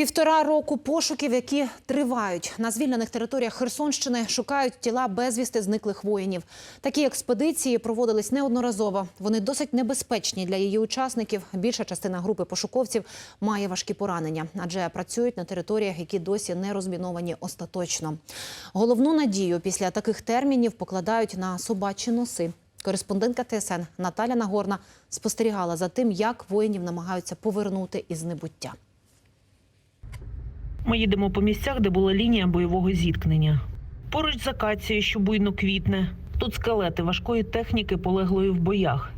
Півтора року пошуків, які тривають на звільнених територіях Херсонщини, шукають тіла безвісти зниклих воїнів. Такі експедиції проводились неодноразово. Вони досить небезпечні для її учасників. Більша частина групи пошуковців має важкі поранення, адже працюють на територіях, які досі не розміновані остаточно. Головну надію після таких термінів покладають на собачі носи. Кореспондентка ТСН Наталя Нагорна спостерігала за тим, як воїнів намагаються повернути із небуття. Ми їдемо по місцях, де була лінія бойового зіткнення. Поруч з акацією, що буйно квітне. Тут скелети важкої техніки, полеглої в боях,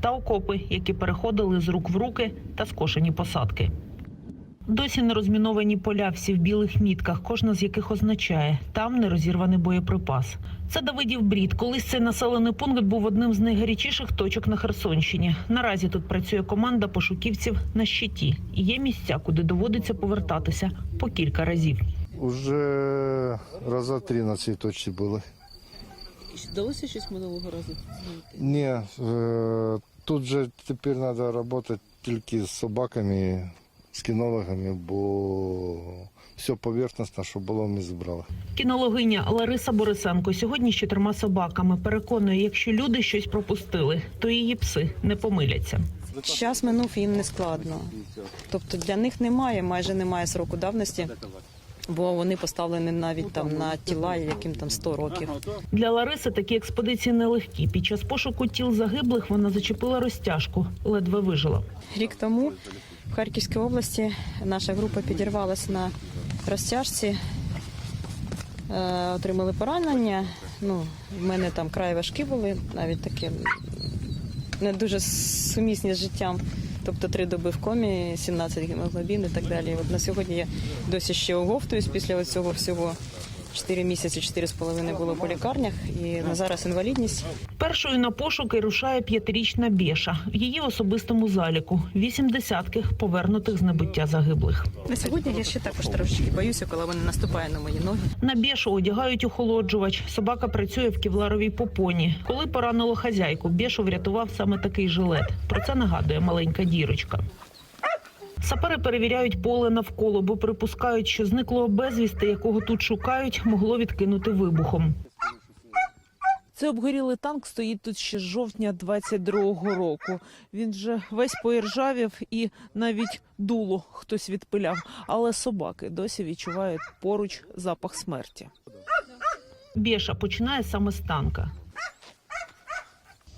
та окопи, які переходили з рук в руки та скошені посадки. Досі не розміновані поля всі в білих мітках, кожна з яких означає там нерозірваний боєприпас. Це Давидів Брід. Колись цей населений пункт був одним з найгарячіших точок на Херсонщині. Наразі тут працює команда пошуківців на щиті. І є місця, куди доводиться повертатися по кілька разів. Уже раза три на цій точці були. Вдалося щось минулого разу? Ні, е, тут же тепер треба працювати тільки з собаками, з кінологами, бо все поверхностно, що було, ми зібрали. Кінологиня Лариса Борисенко сьогодні з чотирма собаками переконує, якщо люди щось пропустили, то її пси не помиляться. Час минув їм не складно. Тобто для них немає, майже немає сроку давності, бо вони поставлені навіть там на тіла, яким там 100 років. Для Лариси такі експедиції нелегкі. Під час пошуку тіл загиблих вона зачепила розтяжку, ледве вижила. Рік тому в Харківській області наша група підірвалася на розтяжці, е, отримали поранення. Ну, в мене там край важкі були, навіть такі не дуже сумісні з життям. Тобто три доби в комі, 17 гемоглобін і так далі. От на сьогодні я досі ще оговтуюсь після цього всього. 4 місяці, 4,5 було по лікарнях, і на зараз інвалідність. Першою на пошуки рушає п'ятирічна Бєша. В її особистому заліку вісім десятких повернутих з небуття загиблих. На сьогодні я ще також трошечки боюся, коли вони наступають на мої ноги. На Бєшу одягають охолоджувач. Собака працює в кевларовій попоні. Коли поранило хазяйку, Бєшу врятував саме такий жилет. Про це нагадує маленька дірочка. Сапери перевіряють поле навколо, бо припускають, що зниклого безвісти, якого тут шукають, могло відкинути вибухом. Це обгорілий танк стоїть тут ще з жовтня 22-го року. Він вже весь поіржавів і навіть дуло хтось відпиляв. Але собаки досі відчувають поруч запах смерті. Бєша починає саме з танка.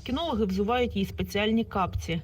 Кінологи взувають їй спеціальні капці.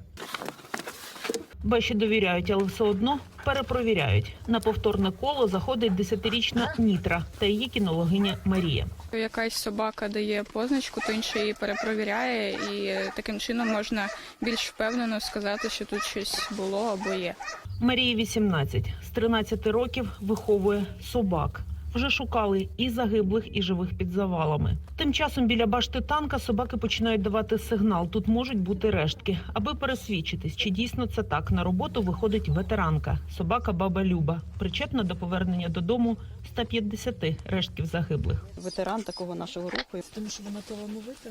Беші довіряють, але все одно перепровіряють. На повторне коло заходить десятирічна Нітра та її кінологиня Марія. Якась собака дає позначку, то інша її перепровіряє, і таким чином можна більш впевнено сказати, що тут щось було або є. Марії 18. З 13 років виховує собак. Вже шукали і загиблих, і живих під завалами. Тим часом біля башти танка собаки починають давати сигнал. Тут можуть бути рештки. Аби пересвідчитись, чи дійсно це так. На роботу виходить ветеранка, собака баба Люба, причетна до повернення додому 150 рештків загиблих. Ветеран такого нашого руху. Тому що вона талановита.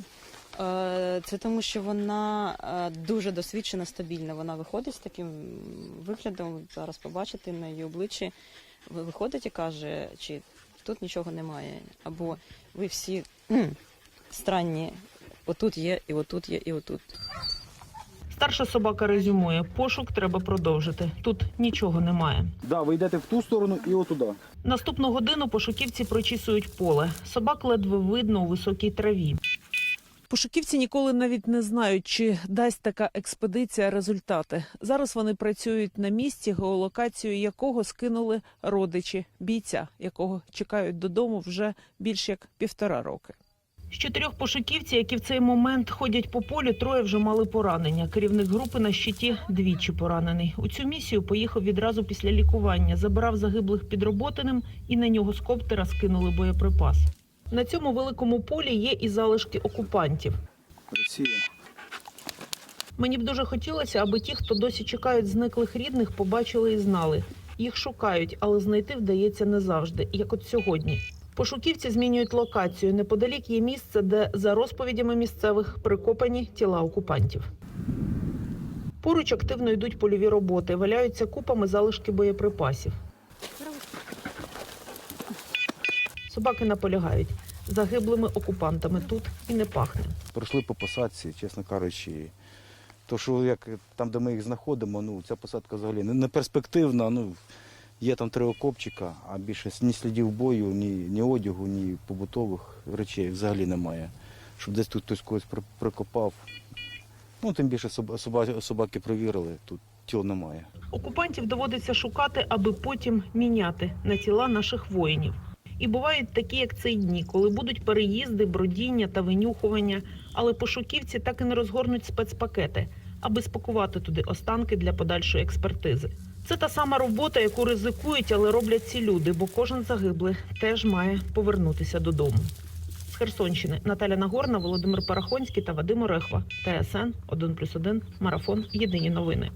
Е, Це тому, що вона е, дуже досвідчена, стабільна. Вона виходить з таким виглядом. Зараз побачите на її обличчі. Ви- Виходить і каже, чи тут нічого немає, або ви всі странні. Отут є, і отут є, і отут. Старша собака резюмує: пошук треба продовжити. Тут нічого немає. Да, ви йдете в ту сторону і отуди. Наступну годину пошуківці прочісують поле. Собак ледве видно у високій траві. Пошуківці ніколи навіть не знають, чи дасть така експедиція результати. Зараз вони працюють на місці, геолокацію якого скинули родичі бійця, якого чекають додому вже більш як півтора роки. З чотирьох пошуківців, які в цей момент ходять по полю, троє вже мали поранення. Керівник групи на щиті двічі поранений. У цю місію поїхав відразу після лікування, забирав загиблих під Роботиним і на нього з коптера скинули боєприпас. На цьому великому полі є і залишки окупантів. Росія. Мені б дуже хотілося, аби ті, хто досі чекають зниклих рідних, побачили і знали. Їх шукають, але знайти вдається не завжди, як от сьогодні. Пошуківці змінюють локацію. Неподалік є місце, де, за розповідями місцевих, прикопані тіла окупантів. Поруч активно йдуть польові роботи, валяються купами залишки боєприпасів. Собаки наполягають. Загиблими окупантами тут і не пахне. Пройшли по посадці, чесно кажучи. То, що як там, де ми їх знаходимо, ну ця посадка взагалі не, перспективна. Ну, є там три окопчика, а більше ні слідів бою, ні, ні одягу, ні побутових речей взагалі немає. Щоб десь тут хтось когось при- прикопав. Ну, тим більше соб- соба- собаки провірили, тут тіл немає. Окупантів доводиться шукати, аби потім міняти на тіла наших воїнів. І бувають такі, як цей дні, коли будуть переїзди, бродіння та винюхування, але пошуківці так і не розгорнуть спецпакети, аби спакувати туди останки для подальшої експертизи. Це та сама робота, яку ризикують, але роблять ці люди, бо кожен загиблий теж має повернутися додому. З Херсонщини Наталя Нагорна, Володимир Парахонський та Вадим Орехва. ТСН 1+,1, Марафон. Єдині новини.